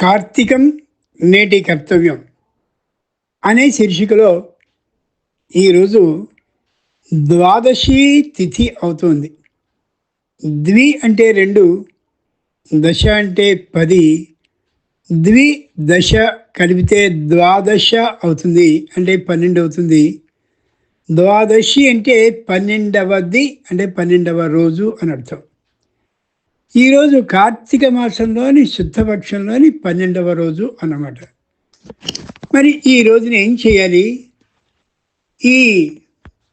కార్తీకం నేటి కర్తవ్యం అనే శీర్షికలో ఈరోజు ద్వాదశి తిథి అవుతుంది. ద్వి అంటే రెండు దశ అంటే పది ద్వి దశ కలిపితే ద్వాదశ అవుతుంది అంటే పన్నెండు అవుతుంది. ద్వాదశి అంటే పన్నెండవది అంటే పన్నెండవ రోజు అని అర్థం. ఈరోజు కార్తీక మాసంలోని శుద్ధపక్షంలోని పన్నెండవ రోజు అన్నమాట. మరి ఈ రోజున ఏం చేయాలి? ఈ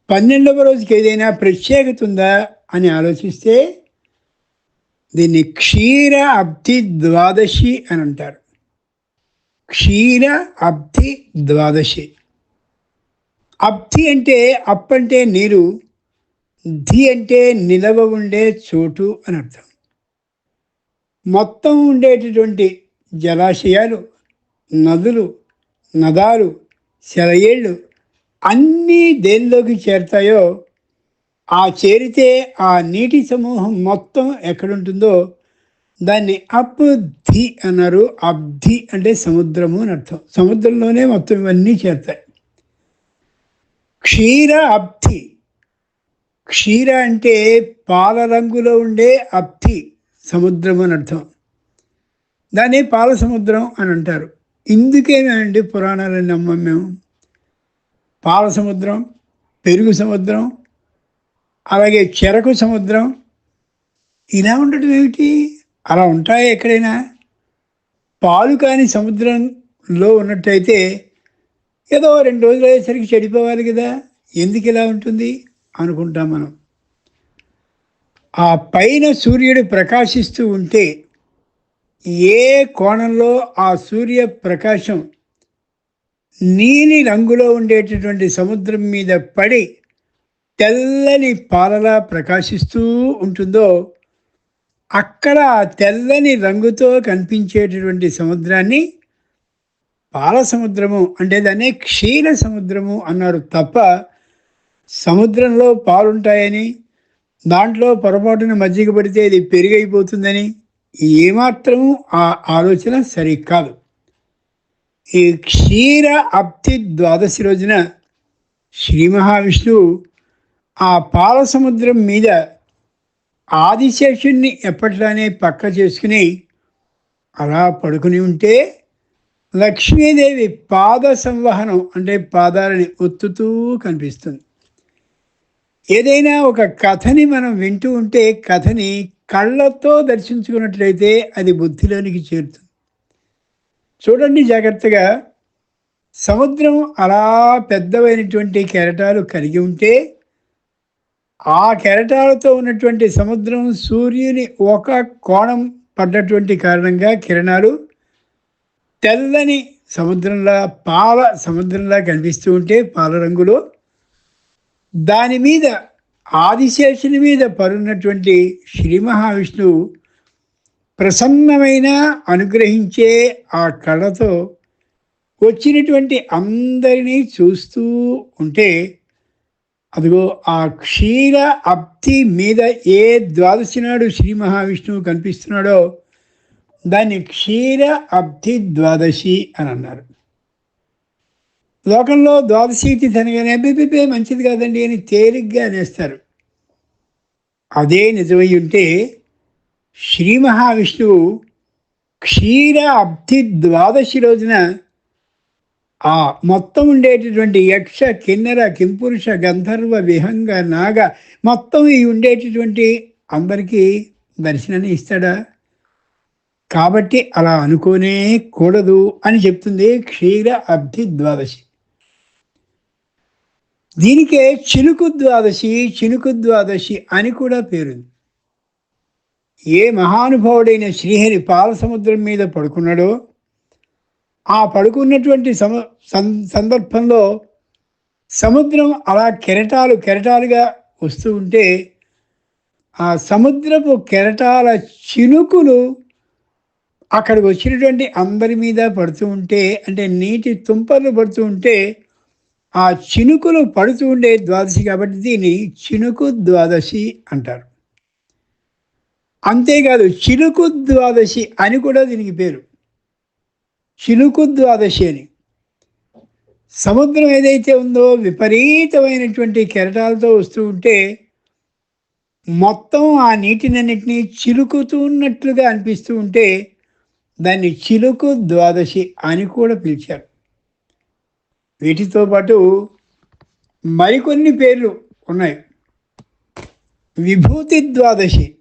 పన్నెండవ రోజుకి ఏదైనా ప్రత్యేకత ఉందా అని ఆలోచిస్తే దీన్ని క్షీర అబ్ధి ద్వాదశి అని అంటారు. క్షీర అబ్ధి ద్వాదశి. అబ్ధి అంటే అప్ అంటే నీరు ధి అంటే నిలవ ఉండే చోటు అని అర్థం. మొత్తం ఉండేటటువంటి జలాశయాలు నదులు నదాలు సెలయేళ్ళు అన్నీ దేనిలోకి చేరుతాయో ఆ చేరితే ఆ నీటి సమూహం మొత్తం ఎక్కడుంటుందో దాన్ని అప్ ధి అన్నారు. అబ్ధి అంటే సముద్రము అని అర్థం. సముద్రంలోనే మొత్తం ఇవన్నీ చేరుతాయి. క్షీర అబ్ధి. క్షీర అంటే పాల రంగులో ఉండే అబ్ధి. సముద్రం అని అర్థం. దాన్ని పాల సముద్రం అని అంటారు. ఇందుకేనండి పురాణాలను నమ్మం మేము? పాల సముద్రం పెరుగు సముద్రం అలాగే చెరకు సముద్రం ఇలా ఉండటం ఏమిటి? అలా ఉంటాయి ఎక్కడైనా? పాలు కాని సముద్రంలో ఉన్నట్టయితే ఏదో రెండు రోజులు అయ్యేసరికి చెడిపోవాలి కదా. ఎందుకు ఇలా ఉంటుంది? అనుకుంటాం మనం. ఆ పైన సూర్యుడు ప్రకాశిస్తూ ఉంటే ఏ కోణంలో ఆ సూర్య ప్రకాశం నీలి రంగులో ఉండేటటువంటి సముద్రం మీద పడి తెల్లని పాలలా ప్రకాశిస్తూ ఉంటుందో అక్కడ తెల్లని రంగుతో కనిపించేటటువంటి సముద్రాన్ని పాల సముద్రము అంటే దాన్ని క్షీర సముద్రము అన్నారు తప్ప సముద్రంలో పాలుంటాయని దాంట్లో పొరపాటున మజ్జిగ పడితే ఇది పెరిగైపోతుందని ఏమాత్రము ఆ ఆలోచన సరికాదు. ఈ క్షీర అప్తి ద్వాదశి రోజున శ్రీ మహావిష్ణువు ఆ పాల సముద్రం మీద ఆదిశేషుణ్ణి ఎప్పట్లానే పక్క చేసుకుని అలా పడుకుని ఉంటే లక్ష్మీదేవి పాద సంవహనం అంటే పాదాలని ఒత్తుతూ కనిపిస్తుంది. ఏదైనా ఒక కథని మనం వింటూ ఉంటే కథని కళ్ళతో దర్శించుకున్నట్లయితే అది బుద్ధిలోనికి చేరుతుంది. చూడండి జాగ్రత్తగా. సముద్రం అలా పెద్దవైనటువంటి కెరటాలు కలిగి ఉంటే ఆ కెరటాలతో ఉన్నటువంటి సముద్రం సూర్యుని ఒక కోణం పడ్డటువంటి కారణంగా కిరణాలు తెల్లని సముద్రంలా పాల సముద్రంలా కనిపిస్తూ ఉంటే పాల రంగులో దాని మీద ఆదిశేషుని మీద పరున్నటువంటి శ్రీ మహావిష్ణువు ప్రసన్నమైన అనుగ్రహించే ఆ కళతో వచ్చినటువంటి అందరినీ చూస్తూ ఉంటే అదిగో ఆ క్షీర అబ్ధి మీద ఏ ద్వాదశి నాడు శ్రీ మహావిష్ణువు కనిపిస్తున్నాడో దాన్ని క్షీర అబ్ధి ద్వాదశి అని అన్నారు. లోకంలో ద్వాదశి తిథి అనగానే మంచిది కాదండి అని తేలిగ్గా అనేస్తారు. అదే నిజమై ఉంటే శ్రీ మహావిష్ణువు క్షీర అబ్ధి ద్వాదశి రోజున ఆ మొత్తం ఉండేటటువంటి యక్ష కిన్నెర కింపురుష గంధర్వ విహంగ నాగ మొత్తం ఈ ఉండేటటువంటి అందరికీ దర్శనాన్ని ఇస్తాడా? కాబట్టి అలా అనుకోనే కూడదు అని చెప్తుంది క్షీర అబ్ధి ద్వాదశి. దీనికే చినుకు ద్వాదశి చినుకు ద్వాదశి అని కూడా పేరుంది. ఏ మహానుభావుడైన శ్రీహరి పాల సముద్రం మీద పడుకున్నాడో ఆ పడుకున్నటువంటి సమ సందర్భంలో సముద్రం అలా కెరటాలు కెరటాలుగా వస్తూ ఉంటే ఆ సముద్రపు కెరటాల చినుకులు అక్కడికి వచ్చినటువంటి అందరి మీద పడుతూ ఉంటే అంటే నీటి తుంపర్లు పడుతూ ఉంటే ఆ చినుకులు పడుతూ ఉండే ద్వాదశి కాబట్టి దీన్ని చినుకు ద్వాదశి అంటారు. అంతేకాదు చినుకు ద్వాదశి అని కూడా దీనికి పేరు. చిలుకు ద్వాదశి అని. సముద్రం ఏదైతే ఉందో విపరీతమైనటువంటి కెరటాలతో వస్తూ ఉంటే మొత్తం ఆ నీటినన్నిటినీ చిలుకుతూ ఉన్నట్లుగా అనిపిస్తూ ఉంటే దాన్ని చిలుకు ద్వాదశి అని కూడా పిలిచారు. వీటితో పాటు మరికొన్ని పేర్లు ఉన్నాయి. విభూతి ద్వాదశి.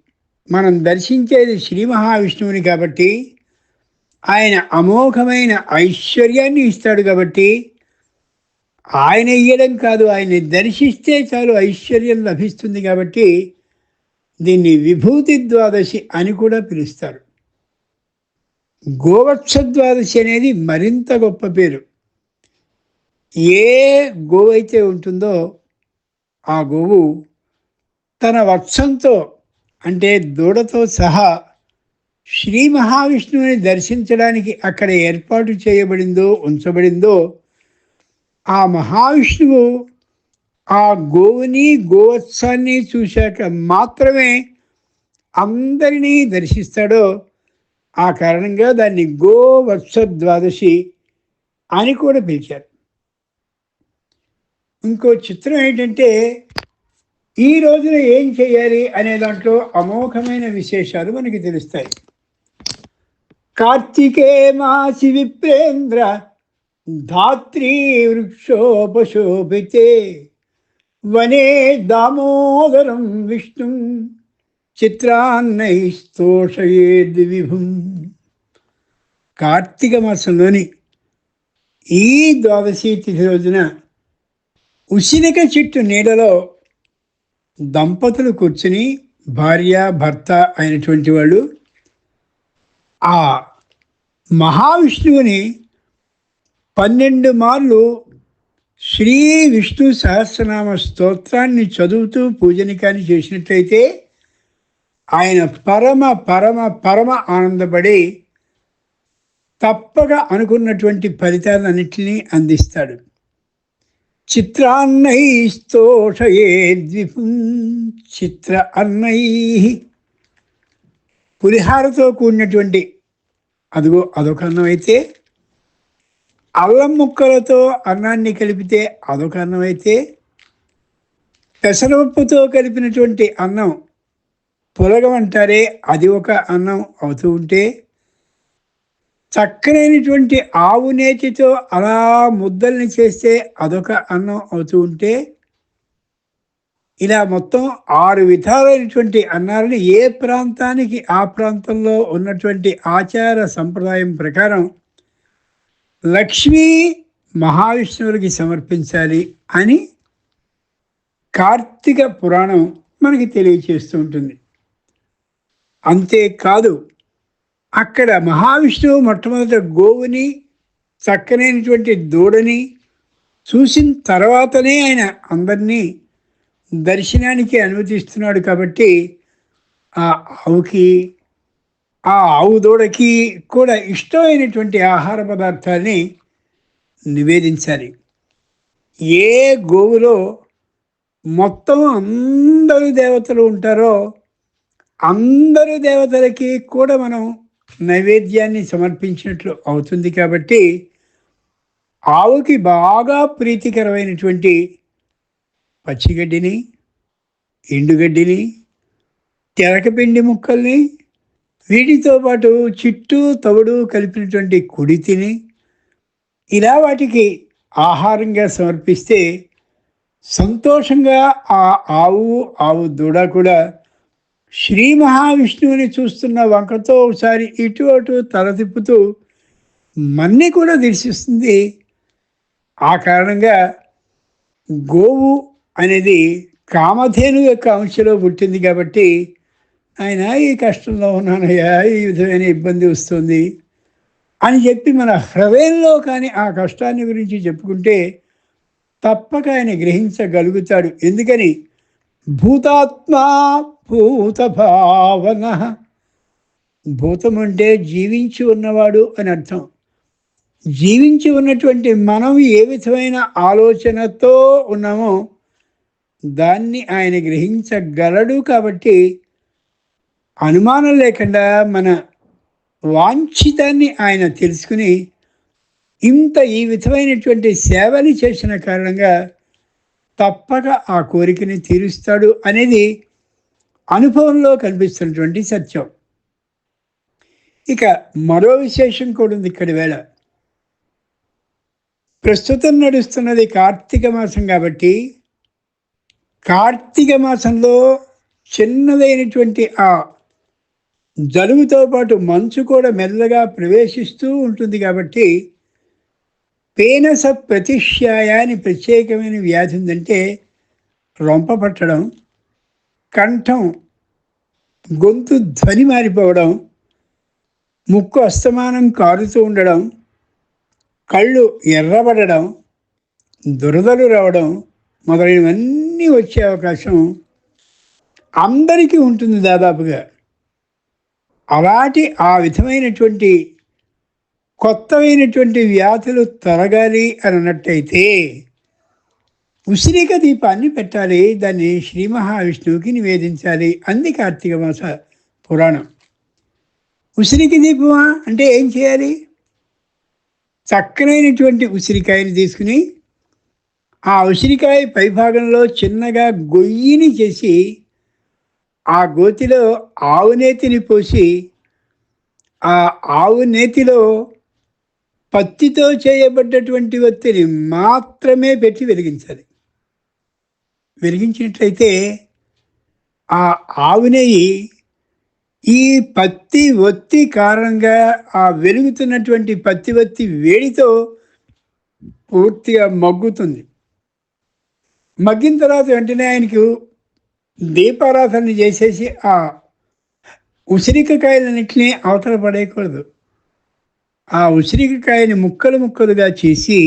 మనం దర్శించేది శ్రీ మహావిష్ణువుని కాబట్టి ఆయన అమోఘమైన ఐశ్వర్యాన్ని ఇస్తాడు కాబట్టి ఆయన ఇయ్యడం కాదు ఆయన్ని దర్శిస్తే చాలు ఐశ్వర్యం లభిస్తుంది కాబట్టి దీన్ని విభూతి ద్వాదశి అని కూడా పిలుస్తారు. గోవత్స ద్వాదశి అనేది మరింత గొప్ప పేరు. ఏ గోవు అయితే ఉంటుందో ఆ గోవు తన వత్సంతో అంటే దూడతో సహా శ్రీ మహావిష్ణువుని దర్శించడానికి అక్కడ ఏర్పాటు చేయబడిందో ఉంచబడిందో ఆ మహావిష్ణువు ఆ గోవుని గోవత్సాన్ని చూశాక మాత్రమే అందరినీ దర్శిస్తాడో ఆ కారణంగా దాన్ని గోవత్స ద్వాదశి అని కూడా పిలిచారు. ఇంకో చిత్రం ఏంటంటే ఈ రోజున ఏం చేయాలి అనే దాంట్లో అమోఘమైన విశేషాలు మనకి తెలుస్తాయి. కార్తికే మాసి విప్రేంద్ర ధాత్రీ వృక్షోపశోభితే వనే దామోదరం విష్ణు చిత్రాన్నైస్తోషయేద్ విభుం. కార్తీక మాసంలోని ఈ ద్వాదశి తిథి రోజున ఉసినిక చెట్టు నీడలో దంపతులు కూర్చుని భార్య భర్త అయినటువంటి వాళ్ళు ఆ మహావిష్ణువుని పన్నెండు మార్లు శ్రీ విష్ణు సహస్రనామ స్తోత్రాన్ని చదువుతూ పూజనికాన్ని చేసినట్లయితే ఆయన పరమ పరమ పరమ ఆనందపడి తప్పగా అనుకున్నటువంటి ఫలితాలన్నింటినీ అందిస్తాడు. చిత్రాన్నైస్తోషయే ద్విపుం చిత్ర అన్నై. పులిహారతో కూడినటువంటి అదిగో అదొక అన్నం అయితే అల్లం ముక్కలతో అన్నాన్ని కలిపితే అదొక అన్నం అయితే పెసరపప్పుతో కలిపినటువంటి అన్నం పులగమంటారే అది ఒక అన్నం అవుతూ ఉంటే చక్కనైనటువంటి ఆవు నేతితో అలా ముద్దల్ని చేస్తే అదొక అన్నం అవుతూ ఉంటే ఇలా మొత్తం ఆరు విధాలైనటువంటి అన్నాలని ఏ ప్రాంతానికి ఆ ప్రాంతంలో ఉన్నటువంటి ఆచార సంప్రదాయం ప్రకారం లక్ష్మీ మహావిష్ణువులకి సమర్పించాలి అని కార్తీక పురాణం మనకి తెలియచేస్తూ ఉంటుంది. అంతేకాదు అక్కడ మహావిష్ణువు మొట్టమొదట గోవుని చక్కనైనటువంటి దూడని చూసిన తర్వాతనే ఆయన అందరినీ దర్శనానికి అనుమతిస్తున్నాడు కాబట్టి ఆ ఆవుకి ఆ ఆవు దూడకి కూడా ఇష్టమైనటువంటి ఆహార పదార్థాన్ని నివేదించాలి. ఏ గోవులో మొత్తం అందరు దేవతలు ఉంటారో అందరు దేవతలకి కూడా మనం నైవేద్యాన్ని సమర్పించినట్లు అవుతుంది కాబట్టి ఆవుకి బాగా ప్రీతికరమైనటువంటి పచ్చిగడ్డిని ఎండుగడ్డిని తెరకపిండి ముక్కల్ని వీటితో పాటు చిట్టు తవుడు కలిపినటువంటి కుడితిని ఇలా వాటికి ఆహారంగా సమర్పిస్తే సంతోషంగా ఆ ఆవు ఆవు దూడ కూడా శ్రీ మహావిష్ణువుని చూస్తున్న వంకతో ఒకసారి ఇటు అటు తల తిప్పుతూ మన్ని కూడా దర్శిస్తుంది ఆ కారణంగా గోవు అనేది కామధేను యొక్క అంశలో పుట్టింది కాబట్టి ఆయన ఈ కష్టంలో ఉన్నానయ్యా ఈ విధమైన ఇబ్బంది వస్తుంది? అని చెప్పి మన హృదయంలో కానీ ఆ కష్టాన్ని గురించి చెప్పుకుంటే తప్పక ఆయన గ్రహించగలుగుతాడు. ఎందుకని? భూతాత్మ భూత భావన భూతం అంటే జీవించి ఉన్నవాడు అని అర్థం. జీవించి ఉన్నటువంటి మనం ఏ విధమైన ఆలోచనతో ఉన్నామో దాన్ని ఆయన గ్రహించగలడు కాబట్టి అనుమానం లేకుండా మన వాంఛితాన్ని ఆయన తెలుసుకుని ఇంత ఈ విధమైనటువంటి సేవలు చేసిన కారణంగా తప్పక ఆ కోరికని తీరుస్తాడు అనేది అనుభవంలో కనిపిస్తున్నటువంటి సత్యం. ఇక మరో విశేషం కూడా ఉంది ఇక్కడ వేళ. ప్రస్తుతం నడుస్తున్నది కార్తీక మాసం కాబట్టి కార్తీక మాసంలో చిన్నదైనటువంటి ఆ జలుబుతో పాటు మంచు కూడా మెల్లగా ప్రవేశిస్తూ ఉంటుంది కాబట్టి పేనస ప్రతిష్యాయ అని ప్రత్యేకమైన వ్యాధి ఉందంటే రొంప పట్టడం కంఠం గొంతు ధ్వని మారిపోవడం ముక్కు అస్తమానం కారుతూ ఉండడం కళ్ళు ఎర్రబడడం దురదలు రావడం మొదలైనవన్నీ వచ్చే అవకాశం అందరికీ ఉంటుంది దాదాపుగా. అలాంటి ఆ విధమైనటువంటి కొత్తమైనటువంటి వ్యాధులు తొలగాలి అని అన్నట్టయితే ఉసిరిక దీపాన్ని పెట్టాలి. దాన్ని శ్రీ మహావిష్ణువుకి నివేదించాలి. అంది కార్తీక మాస పురాణం. ఉసిరిక దీపమా? అంటే ఏం చేయాలి? చక్కనైనటువంటి ఉసిరికాయని తీసుకుని ఆ ఉసిరికాయ పైభాగంలో చిన్నగా గొయ్యిని చేసి ఆ గోతిలో ఆవు నేతిని పోసి ఆ ఆవు నేతిలో పత్తితో చేయబడ్డటువంటి ఒత్తిడి మాత్రమే పెట్టి వెలిగించాలి. వెలిగించినట్లయితే ఆ ఆవు నెయ్యి ఈ పత్తి ఒత్తి కారణంగా ఆ వెలుగుతున్నటువంటి పత్తి ఒత్తి వేడితో పూర్తిగా మగ్గుతుంది. మగ్గిన తర్వాత వెంటనే ఆయనకు దీపారాధన చేసేసి ఆ ఉసిరికాయలన్నింటినీ అవతల పడేయకూడదు. ఆ ఉసిరికకాయని ముక్కలు ముక్కలుగా చేసి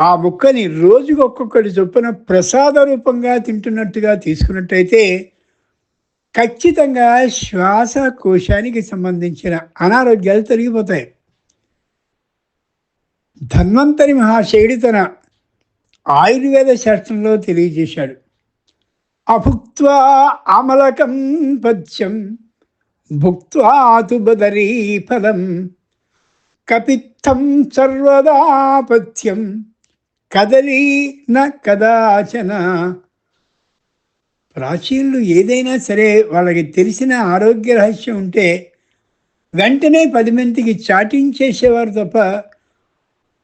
ఆ ముక్కని రోజుకు ఒక్కొక్కటి చొప్పున ప్రసాద రూపంగా తింటున్నట్టుగా తీసుకున్నట్టయితే ఖచ్చితంగా శ్వాసకోశానికి సంబంధించిన అనారోగ్యాలు తొలగిపోతాయి. ధన్వంతరి మహాశయుడి తన ఆయుర్వేద శాస్త్రంలో తెలియజేశాడు. అభుక్వా అమలకం పద్యం భుక్వాతు బదరీ ఫలం కపిత్తం సర్వదా పథ్యం. కదలీ నా కదాచన. ప్రాచీనులు ఏదైనా సరే వాళ్ళకి తెలిసిన ఆరోగ్య రహస్యం ఉంటే వెంటనే పది మందికి చాటించేసేవారు తప్ప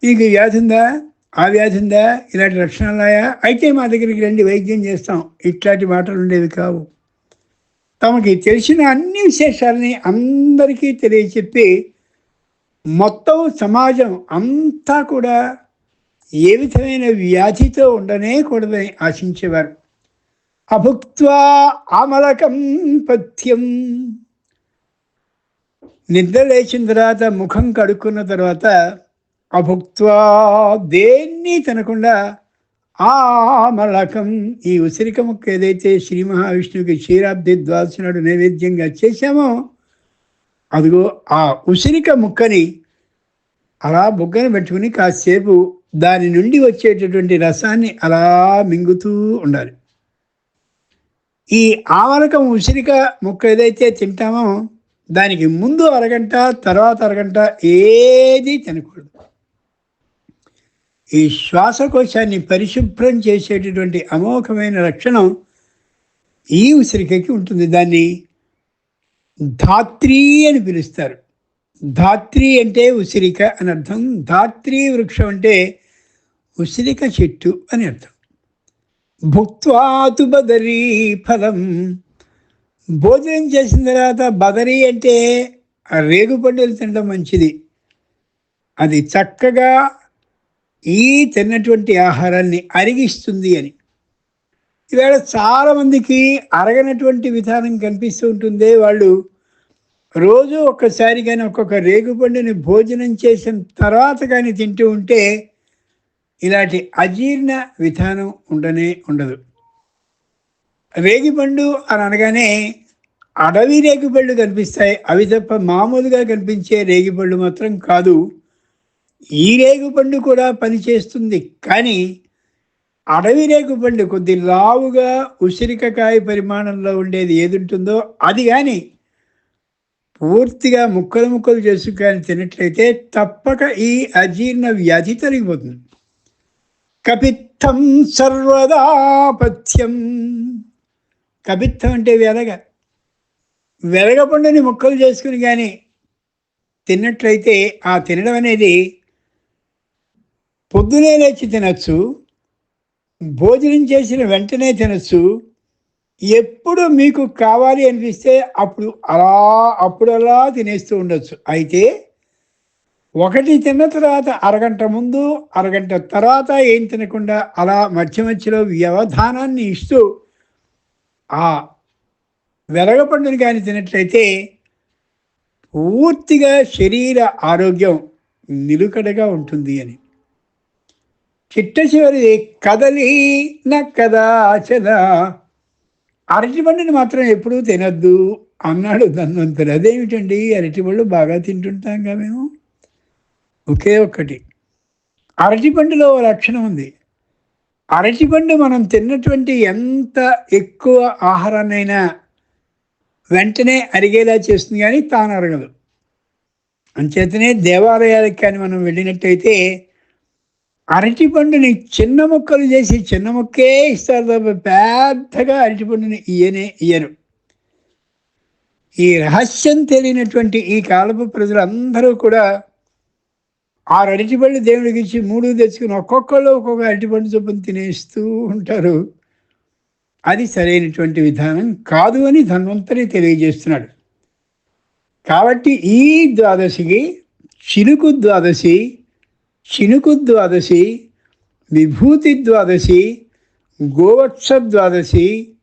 నీకు వ్యాధి ఉందా? ఆ వ్యాధి ఉందా? ఇలాంటి లక్షణాలయా అయితే మా దగ్గరికి రండి వైద్యం చేస్తాం. ఇట్లాంటి మాటలు ఉండేవి కావు. తమకి తెలిసిన అన్ని విశేషాలని అందరికీ తెలియచెప్పి మొత్తం సమాజం అంతా కూడా ఏ విధమైన వ్యాధితో ఉండనే కూడదని ఆశించేవారు. అభుక్వా అమలకం పథ్యం. నిద్ర లేచిన తర్వాత ముఖం కడుక్కున్న తర్వాత అభుక్వా దేన్ని తినకుండా ఆమలకం. ఈ ఉసిరిక ముక్క ఏదైతే శ్రీ మహావిష్ణువుకి క్షీరాబ్ది ద్వాదశి నైవేద్యంగా చేశామో అదిగో ఆ ఉసిరిక ముక్కని అలా బుగ్గను పెట్టుకుని కాసేపు దాని నుండి వచ్చేటటువంటి రసాన్ని అలా మింగుతూ ఉండాలి. ఈ ఆవరకం ఉసిరిక ముక్క ఏదైతే తింటామో దానికి ముందు అరగంట తర్వాత అరగంట ఏది తినకూడదు. ఈ శ్వాసకోశాన్ని పరిశుభ్రం చేసేటటువంటి అమోఘమైన లక్షణం ఈ ఉసిరికకి ఉంటుంది. దాన్ని ధాత్రి అని పిలుస్తారు. ధాత్రి అంటే ఉసిరిక అని అర్థం. ధాత్రి వృక్షం అంటే ఉసిరిక చెట్టు అని అర్థం. భుక్వాతు బదరీ ఫలం. భోజనం చేసిన తర్వాత బదరీ అంటే రేగు పండులు తినడం మంచిది. అది చక్కగా ఈ తిన్నటువంటి ఆహారాన్ని అరిగిస్తుంది అని. ఈవేళ చాలామందికి అరగనటువంటి విధానం కనిపిస్తూ ఉంటుంది వాళ్ళు రోజు ఒక్కసారి కానీ ఒక్కొక్క రేగుపండుని భోజనం చేసిన తర్వాత కానీ తింటూ ఉంటే ఇలాంటి అజీర్ణ విధానం ఉండనే ఉండదు. రేగిపండు అని అనగానే అడవి రేగిపళ్ళు కనిపిస్తాయి. అవి తప్ప మామూలుగా కనిపించే రేగిపళ్ళు మాత్రం కాదు. ఈ రేగుపండు కూడా పనిచేస్తుంది. కానీ అడవి రేగుపండు కొద్ది లావుగా ఉసిరికకాయ పరిమాణంలో ఉండేది ఏది ఉంటుందో అది కానీ పూర్తిగా ముక్కలు ముక్కలు చేసుకొని తినట్లయితే తప్పక ఈ అజీర్ణ వ్యాధి తొలగిపోతుంది. కపిత్తం సర్వదాపథ్యం. కపిత్తం అంటే వెలగ వెలగపండుని ముక్కలు చేసుకుని కానీ తిన్నట్లయితే ఆ తినడం అనేది పొద్దునే లేచి తినచ్చు భోజనం చేసిన వెంటనే తినచ్చు. ఎప్పుడు మీకు కావాలి అనిపిస్తే అప్పుడు అలా అప్పుడు అలా తినేస్తూ ఉండొచ్చు. అయితే ఒకటి తిన్న తర్వాత అరగంట ముందు అరగంట తర్వాత ఏం తినకుండా అలా మధ్య మధ్యలో వ్యవధానాన్ని ఇస్తూ ఆ వెలగపండుని కానీ తినట్లయితే పూర్తిగా శరీర ఆరోగ్యం నిలుకడగా ఉంటుంది అని. చిట్ట చివరిది కదలి నక్కదాచన అరటిపండుని మాత్రం ఎప్పుడూ తినద్దు అన్నాడు ధన్వంతుడు అదేమిటండి? అరటిపళ్ళు బాగా తింటుంటాంగా మేము. ఒకే ఒక్కటి. అరటిపండులో ఓ లక్షణం ఉంది. అరటిపండు మనం తిన్నటువంటి ఎంత ఎక్కువ ఆహారాన్నైనా వెంటనే అరిగేలా చేస్తుంది కానీ తాను అరగదు. అంచేతనే దేవాలయాలకు కానీ మనం వెళ్ళినట్టయితే అరటిపండుని చిన్న ముక్కలు చేసి చిన్న ముక్కే ఇస్తారు తప్ప పెద్దగా అరటిపండుని ఇయనే ఇయ్యరు. ఈ రహస్యం తెలియనటువంటి ఈ కాలపు ప్రజలందరూ కూడా ఆరు అరటిపళ్ళు దేవుడికి ఇచ్చి మూడు తెచ్చుకుని ఒక్కొక్కళ్ళు ఒక్కొక్క అరటిపండు చొప్పున తినేస్తూ ఉంటారు. అది సరైనటువంటి విధానం కాదు అని ధన్వంతరి తెలియజేస్తున్నాడు. కాబట్టి ఈ ద్వాదశికి చినుకు ద్వాదశి చినుకు ద్వాదశి విభూతి ద్వాదశి గోవత్స ద్వాదశి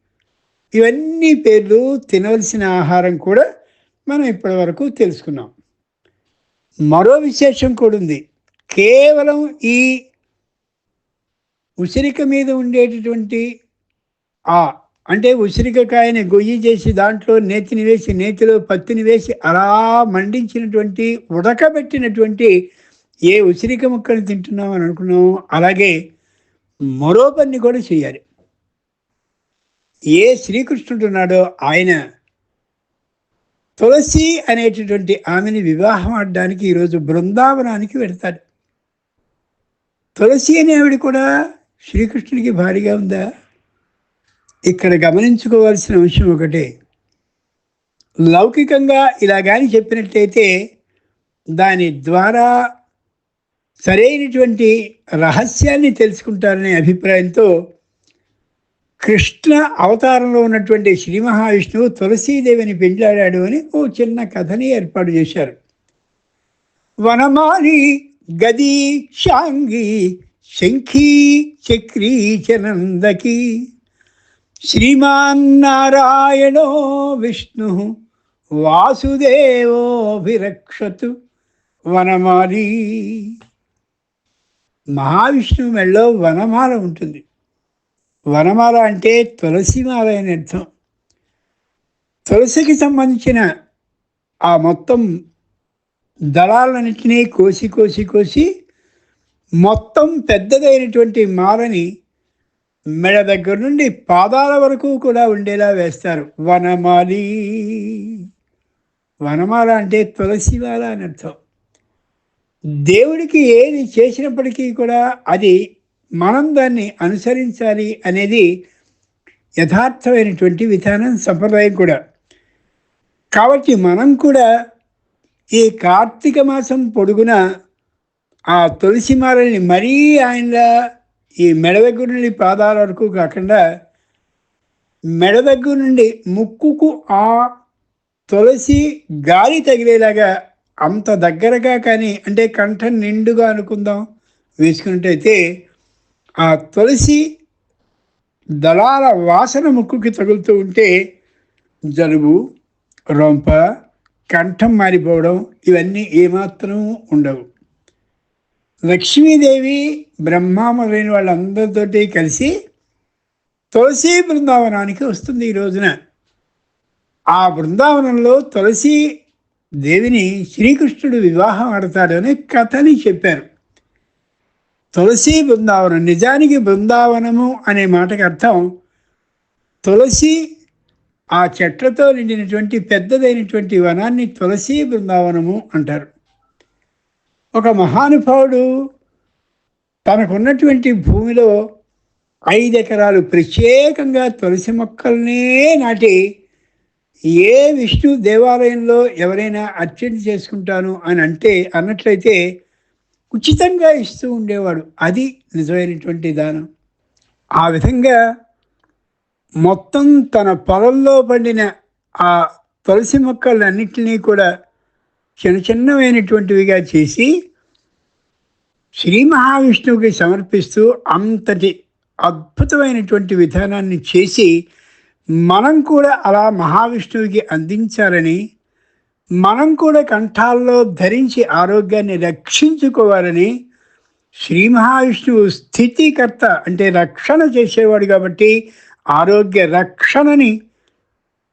ఇవన్నీ పేర్లు తినవలసిన ఆహారం కూడా మనం ఇప్పటి వరకు తెలుసుకున్నాం. మరో విశేషం కూడా ఉంది. కేవలం ఈ ఉసిరిక మీద ఉండేటటువంటి ఆ అంటే ఉసిరికకాయని గొయ్యి చేసి దాంట్లో నేతిని వేసి నేతిలో పత్తిని వేసి అలా మండించినటువంటి ఉడకబెట్టినటువంటి ఏ ఉసిరిక ముక్కను తింటున్నాం అని అనుకున్నామో అలాగే మరో పని కూడా చేయాలి. ఏ శ్రీకృష్ణుడు ఉన్నాడో ఆయన తులసి అనేటటువంటి ఆమెని వివాహం ఆడడానికి ఈరోజు బృందావనానికి వెళ్తాడు. తులసి అనే ఆవిడ కూడా శ్రీకృష్ణుడికి భారీగా ఉందా? ఇక్కడ గమనించుకోవాల్సిన అంశం ఒకటే. లౌకికంగా ఇలా కానీ చెప్పినట్టయితే దాని ద్వారా సరైనటువంటి రహస్యాన్ని తెలుసుకుంటారనే అభిప్రాయంతో కృష్ణ అవతారంలో ఉన్నటువంటి శ్రీ మహావిష్ణువు తులసీదేవిని పెంచాడాడు అని ఓ చిన్న కథని ఏర్పాటు చేశారు. వనమాలి గది షాంగి శంఖీ చక్రీ చనందకి. శ్రీమాన్నారాయణో విష్ణు వాసుదేవోభిరక్షతు వనమాలి. మహావిష్ణువు మెళ్ళో వనమాల ఉంటుంది. వనమాల అంటే తులసిమాల అని అర్థం. తులసికి సంబంధించిన ఆ మొత్తం దళాలన్నింటినీ కోసి కోసి కోసి మొత్తం పెద్దదైనటువంటి మాలని మెడ దగ్గర నుండి పాదాల వరకు కూడా ఉండేలా వేస్తారు. వనమాలి. వనమాల అంటే తులసిమాల అని అర్థం. దేవుడికి ఏది చేసినప్పటికీ కూడా అది మనం దాన్ని అనుసరించాలి అనేది యథార్థమైనటువంటి విధానం సంప్రదాయం కూడా. కాబట్టి మనం కూడా ఈ కార్తీక మాసం పొడుగున ఆ తులసి మాలని మరీ ఆయన ఈ మెడ దగ్గర నుండి పాదాల వరకు కాకుండా మెడ దగ్గర నుండి ముక్కుకు ఆ తులసి గాలి తగిలేలాగా అంత దగ్గరగా కానీ అంటే కంఠం నిండుగా అనుకుందాం వేసుకున్నట్టయితే ఆ తులసి దళాల వాసన ముక్కుకి తగులుతూ ఉంటే జలుబు రొంప కంఠం మారిపోవడం ఇవన్నీ ఏమాత్రం ఉండవు. లక్ష్మీదేవి బ్రహ్మామలైన వాళ్ళందరితోటి కలిసి తులసి బృందావనానికి వస్తుంది ఈ రోజున. ఆ బృందావనంలో తులసి దేవిని శ్రీకృష్ణుడు వివాహం ఆడతాడు అనే కథని చెప్పారు. తులసి బృందావనం నిజానికి బృందావనము అనే మాటకి అర్థం తులసి ఆ చెట్లతో నిండినటువంటి పెద్దదైనటువంటి వనాన్ని తులసి బృందావనము అంటారు. ఒక మహానుభావుడు తనకున్నటువంటి భూమిలో ఐదు ఎకరాలు ప్రత్యేకంగా తులసి మొక్కల్నే నాటి ఏ విష్ణు దేవాలయంలో ఎవరైనా అర్చన చేసుకుంటాను అని అంటే అన్నట్లయితే ఉచితంగా ఇస్తూ ఉండేవాడు. అది నిజమైనటువంటి దానం. ఆ విధంగా మొత్తం తన పొలంలో పండిన ఆ తులసి మొక్కలన్నింటినీ కూడా చిన్న చిన్నమైనటువంటివిగా చేసి శ్రీ మహావిష్ణువుకి సమర్పిస్తూ అంతటి అద్భుతమైనటువంటి విధానాన్ని చేసి మనం కూడా అలా మహావిష్ణువుకి అందించాలని మనం కూడా కంఠాల్లో ధరించి ఆరోగ్యాన్ని రక్షించుకోవాలని శ్రీ మహావిష్ణువు స్థితికర్త అంటే రక్షణ చేసేవాడు కాబట్టి ఆరోగ్య రక్షణని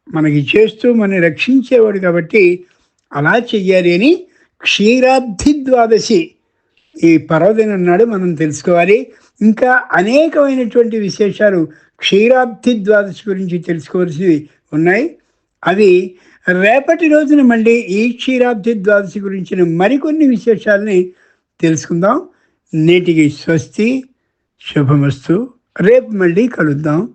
మనకి చేస్తూ మనని రక్షించేవాడు కాబట్టి అలా చెయ్యాలి అని క్షీరాబ్ధి ద్వాదశి ఈ పర్వదినం నాడు మనం తెలుసుకోవాలి. ఇంకా అనేకమైనటువంటి విశేషాలు క్షీరాబ్ధి ద్వాదశి గురించి తెలుసుకోవాల్సినవి ఉన్నాయి. అవి రేపటి రోజున మళ్ళీ ఈ క్షీరాబ్ది ద్వాదశి గురించిన మరికొన్ని విశేషాలని తెలుసుకుందాం. నేటికి స్వస్తి శుభమస్తు. రేపు మళ్ళీ కలుద్దాం.